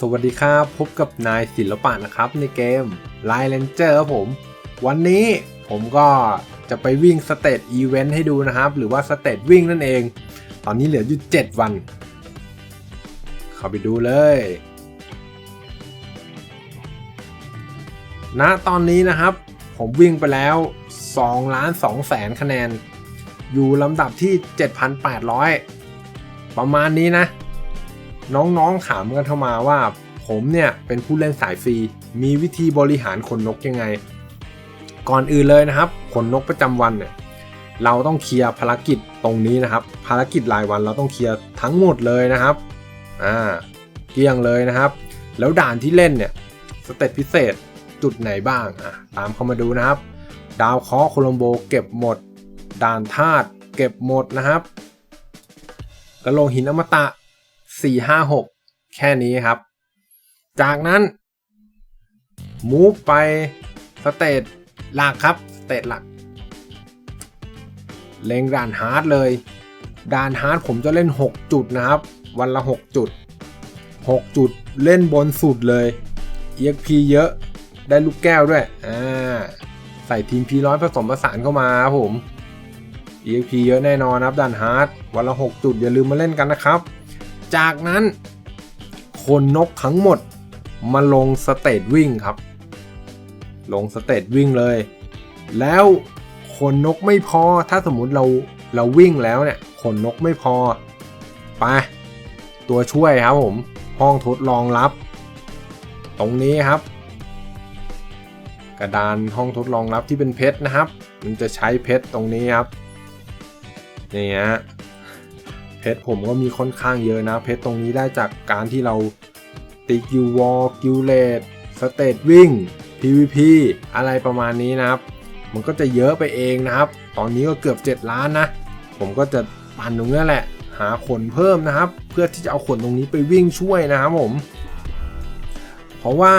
สวัสดีครับ พบกับนายศิลปะนะครับในเกม Line Ranger ครับผม วันนี้ผมก็จะไปวิ่งสเต e อีเวนต์ให้ดูนะครับ หรือว่าสเต e วิ่งนั่นเอง ตอนนี้เหลืออยู่ 7 วัน เข้าไปดูเลยณตอนนี้นะครับ ผมวิ่งไปแล้ว2ล้าน2แสนคะแนน อยู่ลำดับที่ 7,800 ประมาณนี้นะ น้องๆถามกันเข้ามาว่า ผมเนี่ยเป็นผู้เล่นสายฟรี มีวิธีบริหารขนนกยังไง ก่อนอื่นเลยนะครับขนนกประจำวันเนี่ยเราต้องเคลียร์ภารกิจตรงนี้นะครับ ภารกิจรายวันเราต้องเคลียร์ทั้งหมดเลยนะครับอ่าเกลี้ยงเลยนะครับ แล้วด่านที่เล่นเนี่ยสเตตพิเศษจุดไหนบ้างอะตามเข้ามาดูนะครับ ดาวเคราะห์โคลัมโบเก็บหมด ด่านธาตุเก็บหมดนะครับกระโหลกหินอมตะ 4 5 6 แค่นี้ครับ จากนั้นมูฟไปสเตตหลักครับสเตตหลัก เล็งด่านฮาร์ดเลย ด่านฮาร์ดผมจะเล่น 6 จุดนะครับ วันละ 6 จุด 6 จุดเล่นบนสุดเลย EXP เยอะได้ลูกแก้วด้วยอ่าใส่ทีม P100 ผสมผสานเข้ามาครับผม EXP เยอะแน่นอนครับด่านฮาร์ดวันละ 6 จุดอย่าลืมมาเล่นกันนะครับ จากนั้น คนนกทั้งหมดมาลงสเตจวิ่งครับ ลงสเตจวิ่งเลย แล้วขนนกไม่พอถ้าสมมติเราเราวิ่งแล้วเนี่ยขนนกไม่พอไปตัวช่วยครับผม ห้องทดลองรับ ตรงนี้ครับ กระดานห้องทดลองรับที่เป็นเพชรนะครับ มันจะใช้เพชรตรงนี้ครับนี่ฮะ เพชรผมก็มีค่อนข้างเยอะนะ เพชรตรงนี้ได้จากการที่เราตีกิววอลกิวเลดสเตตวิ่ง PVP อะไรประมาณนี้นะครับ มันก็จะเยอะไปเองนะครับ ตอนนี้ก็เกือบ 7 ล้านนะ ผมก็จะปั่นตรงนี้แหละ หาขนเพิ่มนะครับ เพื่อที่จะเอาขนตรงนี้ไปวิ่งช่วยนะครับผม เพราะว่า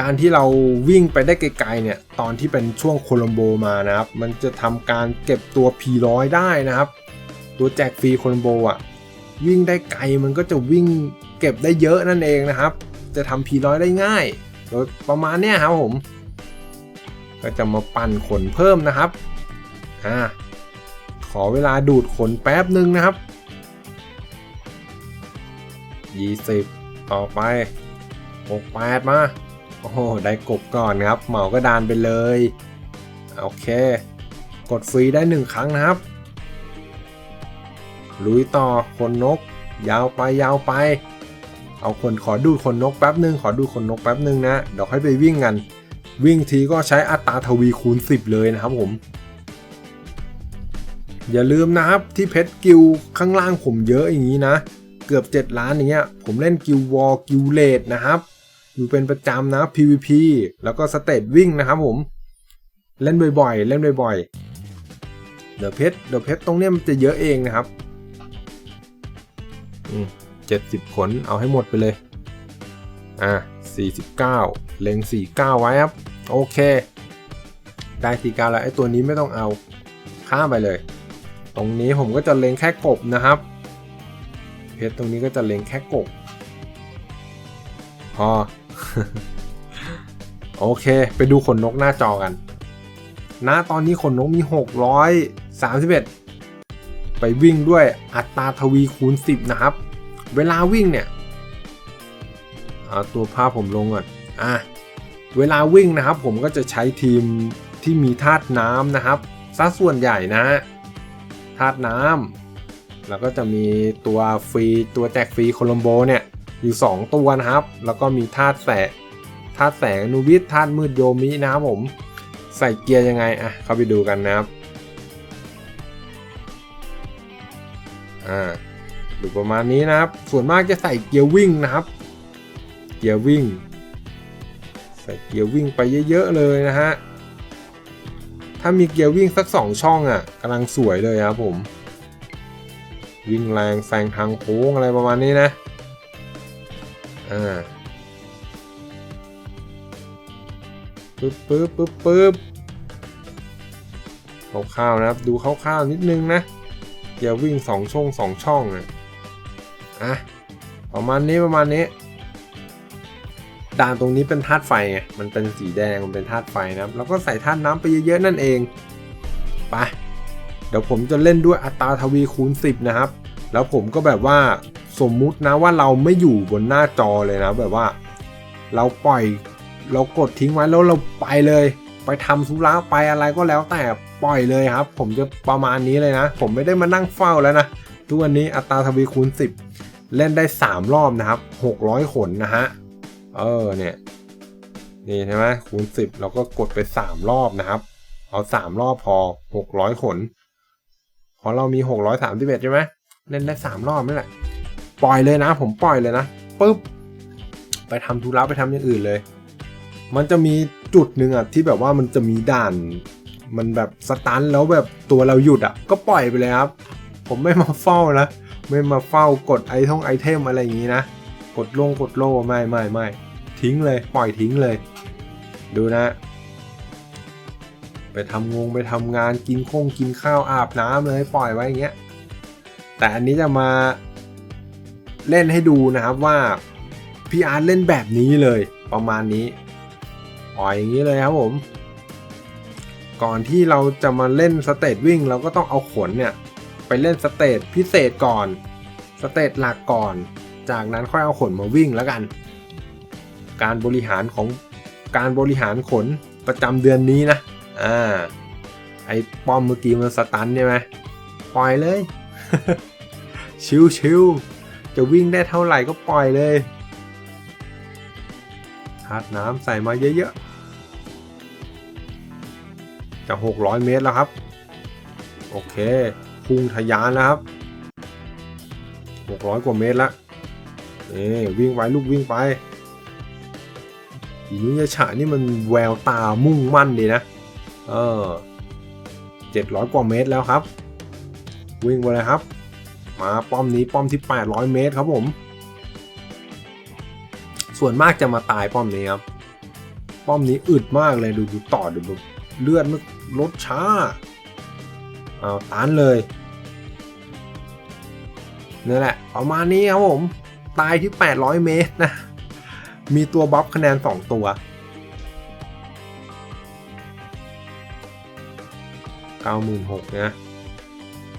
การที่เราวิ่งไปได้ไกลๆเนี่ย ตอนที่เป็นช่วงโคลัมโบมานะครับ มันจะทำการเก็บตัว P100 ได้นะครับ ตัวแจกฟรีคลัมโบอะ วิ่งได้ไกลมันก็จะวิ่งเก็บได้เยอะนั่นเองนะครับ จะทำ P100 ได้ง่ายโดยประมาณเนี้ยครับผม ก็จะมาปั่นขนเพิ่มนะครับอ่าขอเวลาดูดขนแป๊บหนึ่งนะครับ 20 ต่อไป 68 มา โอ้โห ได้กบก่อนครับ เหมากระดานไปเลย โอเค กดฟรีได้ 1 ครั้งนะครับ ลุยต่อขนนก ยาวไปยาวไป เอาคนขอดูขนนกแป๊บหนึ่งขอดูขนนกแป๊บหนึ่งนะเดี๋ยวค่อยไปวิ่งกัน วิ่งทีก็ใช้อัตราทวีคูณ 10 เลยนะครับผม อย่าลืมนะครับที่เพชรกิลข้างล่างผมเยอะอย่างนี้นะ เกือบ 7 ล้านอย่างเงี้ยผมเล่นกิลวอลกิลเลดนะครับอยู่เป็นประจำนะ PVP แล้วก็สเตตวิ่งนะครับผม เล่นบ่อยๆ เล่นบ่อยๆ เดี๋ยวเพชรเดี๋ยวเพชรตรงเนี้ยมันจะเยอะเองนะครับ เจ็ดสิบขนเอาให้หมดไปเลย อะสี่สิบเก้าเล็งสี่เก้าไว้ครับ โอเค ได้สี่เก้าแล้วไอ้ตัวนี้ไม่ต้องเอาข้ามไปเลย ตรงนี้ผมก็จะเล็งแค่กบนะครับ เพชรตรงนี้ก็จะเล็งแค่กบพอโอเค ไปดูขนนกหน้าจอกันณตอนนี้ขนนกมี 631 ไปวิ่งด้วยอัตราทวีคูณ 10 นะครับ เวลาวิ่งเนี่ยเอาตัวภาพผมลงก่อนอะเวลาวิ่งนะครับ ผมก็จะใช้ทีมที่มีธาตุน้ำนะครับซะส่วนใหญ่นะธาตุน้ำแล้วก็จะมีตัวฟรีตัวแจกฟรีโคลัมโบเนี่ยอยู่ 2 ตัวนะครับ แล้วก็มีธาตุแสงธาตุแสงนูวิทธาตุมืดโยมินะครับผมใส่เกียร์ยังไงอะเข้าไปดูกันนะครับอ่า ดูประมาณนี้นะครับ ส่วนมากจะใส่เกียร์วิ่งนะครับ เกียร์วิ่ง ใส่เกียร์วิ่งไปเยอะๆเลยนะฮะ ถ้ามีเกียร์วิ่งสักสองช่องอะกำลังสวยเลยครับผม วิ่งแรงแซงทางโค้งอะไรประมาณนี้นะ อ่าปึ๊บปึ๊บปึ๊บปึ๊บคร่าวๆนะครับ ดูคร่าวๆนิดนึงนะเกียร์วิ่งสองช่องสองช่องอะ อะประมาณนี้ประมาณนี้ ด่านตรงนี้เป็นธาตุไฟไงมันเป็นสีแดงมันเป็นธาตุไฟนะครับแล้วก็ใส่ธาตุน้ำไปเยอะๆนั่นเองไปเดี๋ยวผมจะเล่นด้วยอัตราทวีคูณ 10 นะครับ แล้วผมก็แบบว่าสมมุตินะว่าเราไม่อยู่บนหน้าจอเลยนะแบบว่า เราปล่อยเรากดทิ้งไว้แล้วเราไปเลย ไปทำธุระไปอะไรก็แล้วแต่ปล่อยเลยครับ ผมจะประมาณนี้เลยนะ ผมไม่ได้มานั่งเฝ้าแล้วนะทุกวันนี้อัตราทวีคูณ 10 เล่นได้ 3 รอบนะครับ 600 ขนนะฮะ เออเนี่ย นี่ใช่ไหมคูณ 10 เราก็กดไป 3 รอบนะครับ เอา 3 รอบพอ 600 ขนเพราะเรามี 631ใช่ไหมเล่นได้ 3 รอบนี่แหละ ปล่อยเลยนะ ผมปล่อยเลยนะปุ๊บ ไปทำธุระไปทำอย่างอื่นเลย มันจะมีจุดหนึ่งอะที่แบบว่ามันจะมีด่าน มันแบบสตันแล้วแบบตัวเราหยุดอะ ก็ปล่อยไปเลยครับ ผมไม่มาเฝ้านะ ไม่มาเฝ้ากดไอท่องไอเทมอะไรอย่างนี้นะ กดลงกดโล่ไม่ไม่ไม่ทิ้งเลยปล่อยทิ้งเลย ดูนะ ไปทำงงไปทำงานกินคงกินข้าวอาบน้ำเลยปล่อยไว้อย่างเงี้ยแต่อันนี้จะมาเล่นให้ดูนะครับว่าพี่อาร์ตเล่นแบบนี้เลยประมาณนี้ปล่อยอย่างนี้เลยครับผมก่อนที่เราจะมาเล่นสเตจวิ่งเราก็ต้องเอาขนเนี่ย ไปเล่นสเตจพิเศษก่อน สเตจหลักก่อน จากนั้นค่อยเอาขนมาวิ่งแล้วกัน การบริหารของการบริหารขนประจำเดือนนี้นะ อ่า ไอ้ป้อมเมื่อกี้มันสตันใช่ไหมปล่อยเลย ชิวๆจะวิ่งได้เท่าไหร่ก็ปล่อยเลยทาดน้ำใส่มาเยอะๆ จะ 600 เมตรแล้วครับ โอเค พุ่งทะยานแล้วครับ 600 กว่าเมตรละนี่วิ่งไปลูกวิ่งไปอินุยาฉะนี่มันแววตามุ่งมั่นดีนะ เออ 700 กว่าเมตรแล้วครับ วิ่งไปเลยครับ มาป้อมนี้ป้อมที่ 800 เมตรครับผม ส่วนมากจะมาตายป้อมนี้ครับ ป้อมนี้อึดมากเลยดูดูต่อดูแบบเลือดมันลดช้า เอาตันเลยนี่แหละประมาณนี้ครับผม ตายที่ 800 เมตรนะ มีตัวบัฟคะแนน 2 ตัว96,000นะ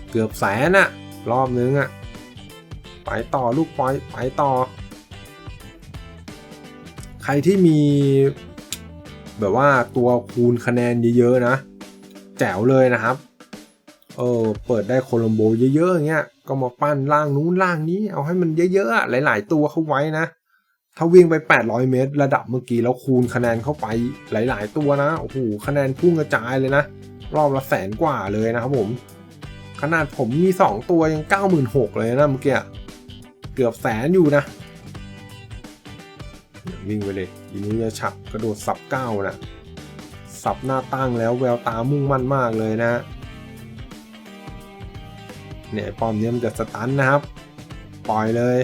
เกือบแสนอะรอบนึงอะไปต่อลูกปอยไปต่อ ใครที่มี แบบว่าตัวคูณคะแนนเยอะๆนะ แจ๋วเลยนะครับ เออเปิดได้โคลัมโบเยอะๆอย่างเงี้ยก็มาปั้นล่างนู้นล่างนี้ เอาให้มันเยอะๆหลาย ๆ ตัวเข้าไว้นะ ถ้าวิ่งไป 800 เมตร ระดับเมื่อกี้แล้วคูณคะแนนเข้าไปหลาย ๆ ตัวนะโอ้โหคะแนนพุ่งกระจายเลยนะ รอบละแสนกว่าเลยนะครับผม ขนาดผมมี 2 ตัวยัง 96,000เลยนะเมื่อกี้เกือบแสนอยู่นะวิ่งไปเลยอินุยาฉับกระโดดสับเก้านะสับหน้าตั้งแล้วแววตามุ่งมั่นมากเลยนะ เนี่ยปอมเนี้ยมันจะสตันนะครับ ปล่อยเลย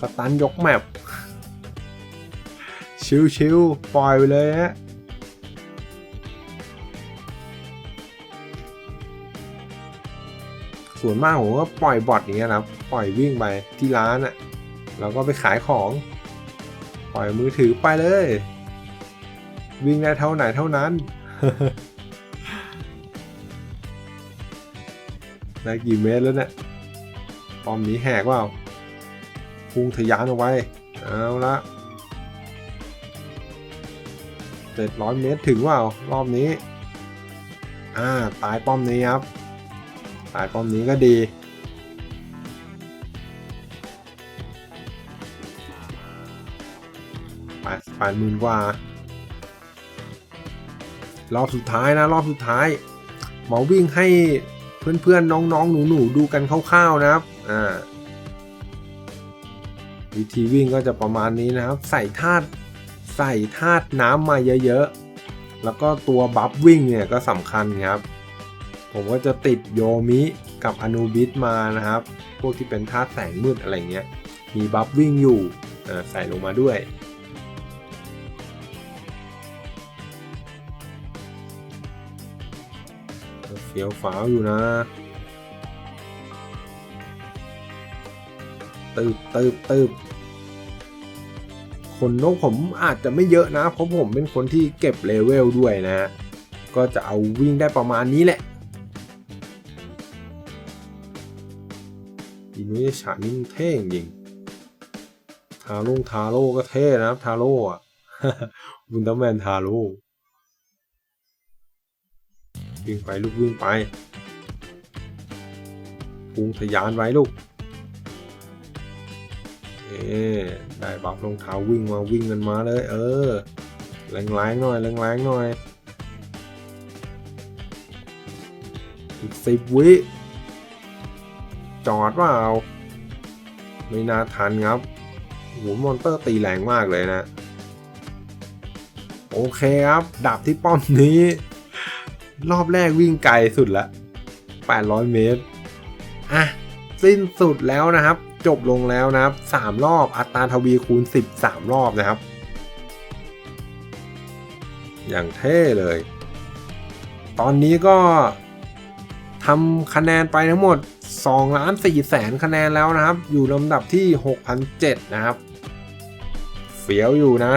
สตันยกแมปชิวๆปล่อยไปเลยฮะส่วนมากผมก็ปล่อยบอทอย่างเงี้ยนะครับปล่อยวิ่งไปที่ร้านอะ่ะแล้วก็ไปขายของ ปล่อยมือถือไปเลย วิ่งได้เท่าไหนเท่านั้น ได้กี่เมตรแล้วเนี่ยปอมหนีแหกว่าพุ่งทะยานออกไปเอาละเจ็ดร้อยเมตรถึงว่ารอบนี้ อ่า ตายป้อมนี้ครับ ตายป้อมนี้ก็ดี แปดแปดหมื่นกว่า รอบสุดท้ายนะ รอบสุดท้าย หมอวิ่งให้ เพื่อนๆ น้องๆ หนูๆ ดูกันคร่าวๆ นะครับอ่าวิธีวิ่งก็จะประมาณนี้นะครับ ใส่ธาตุใส่ธาตุน้ำมาเยอะๆ แล้วก็ตัวบัฟวิ่งเนี่ยก็สำคัญครับ ผมก็จะติดโยมิกับอนูบิสมานะครับ พวกที่เป็นธาตุแสงมืดอะไรเงี้ย มีบัฟวิ่งอยู่ใส่ลงมาด้วย เฟี้ยวฟ้าวอยู่นะตืบตืบตืบขนนกผมอาจจะไม่เยอะนะ เพราะผมเป็นคนที่เก็บเลเวลด้วยนะ ก็จะเอาวิ่งได้ประมาณนี้แหละอินุยฉานิ่งเท่จริงทารุงทาโร่ก็เท่นะครับ ทาโร่อะวินเตอร์แมนทาโร่ วิ่งไปลูกวิ่งไปพุงทะยานไว้ลูก เอ๊ได้บัฟรองเท้าวิ่งมาวิ่งกันมาเลย เออ แรงๆหน่อยแรงๆหน่อย อีกสิบวิ จอดเปล่าไม่น่าทันครับโหมอนเตอร์ตีแรงมากเลยนะ โอเคครับดับที่ป้อมนี้ รอบแรกวิ่งไกลสุดละ 800 เมตร อะ สิ้นสุดแล้วนะครับ จบลงแล้วนะครับ 3 รอบอัตราทวีคูณ 13 รอบนะครับ อย่างเท่เลย ตอนนี้ก็ทำคะแนนไปทั้งหมด2ล้าน4แสนคะแนนแล้วนะครับ อยู่ลำดับที่ 6,007 นะครับ เฟี้ยวอยู่นะ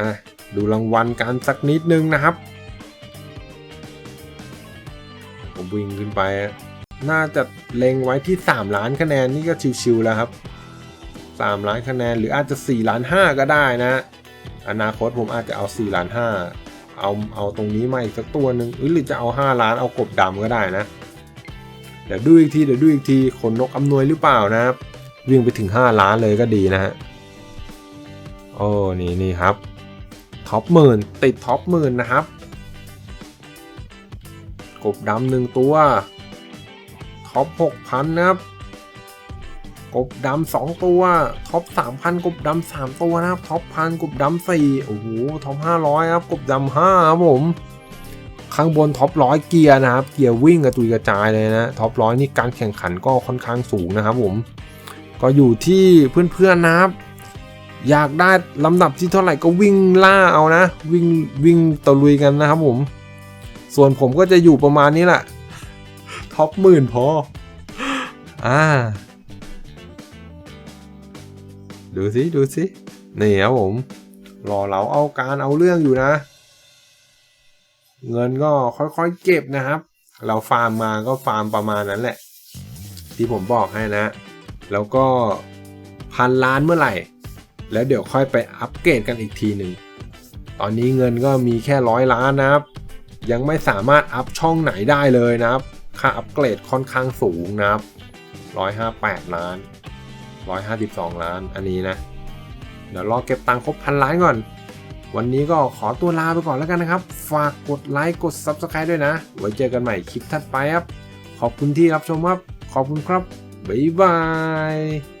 อะ ดูรางวัลกันสักนิดนึงนะครับ วิ่งขึ้นไป น่าจะเล็งไว้ที่ 3 ล้านคะแนนนี่ก็ชิวๆแล้วครับ 3 ล้านคะแนนหรืออาจจะ 4 ล้าน 5 ก็ได้นะ อนาคตผมอาจจะเอา 4 ล้าน 5 เอาเอาตรงนี้มาอีกสักตัวหนึ่งหรือจะเอา 5 ล้านเอากบดำก็ได้นะ เดี๋ยวดูอีกทีเดี๋ยวดูอีกทีขนนกอำนวยหรือเปล่านะครับ วิ่งไปถึง 5 ล้านเลยก็ดีนะฮะโอ้นี่นี่ครับท็อปหมื่นติดท็อปหมื่นนะครับ กบดำหนึ่งตัวท็อปหกพันนะครับ กบดำสองตัวท็อปสามพันกบดำสามตัวนะครับท็อปพันกบดำสี่โอ้โหท็อปห้าร้อยครับ กบดำห้าครับผม ข้างบนท็อปร้อยเกียร์นะครับ เกียร์วิ่งกระตุยกระจายเลยนะท็อปร้อยนี่การแข่งขันก็ค่อนข้างสูงนะครับผม ก็อยู่ที่เพื่อนๆนะครับอยากได้ลำดับที่เท่าไหร่ก็วิ่งล่าเอานะ วิ่งวิ่งตะลุยกันนะครับผม ส่วนผมก็จะอยู่ประมาณนี้แหละ ท็อปหมื่นพอ อ่า ดูสิ ดูสิ นี่ครับผม รอเราเอาการเอาเรื่องอยู่นะ เงินก็ค่อยๆเก็บนะครับ เราฟาร์มมาก็ฟาร์มประมาณนั้นแหละ ที่ผมบอกให้นะ แล้วก็พันล้านเมื่อไหร่ แล้วเดี๋ยวค่อยไปอัปเกรดกันอีกทีหนึ่ง ตอนนี้เงินก็มีแค่ร้อยล้านนะครับ ยังไม่สามารถอัพช่องไหนได้เลยนะครับ ค่าอัปเกรดค่อนข้างสูงนะครับ 158 ล้าน 152 ล้านอันนี้นะ เดี๋ยวรอเก็บตังค์ครบพันล้านก่อน วันนี้ก็ขอตัวลาไปก่อนแล้วกันนะครับ ฝากกดไลค์กด Subscribe ด้วยนะ ไว้เจอกันใหม่คลิปถัดไปครับ ขอบคุณที่รับชมครับ ขอบคุณครับ บ๊ายบาย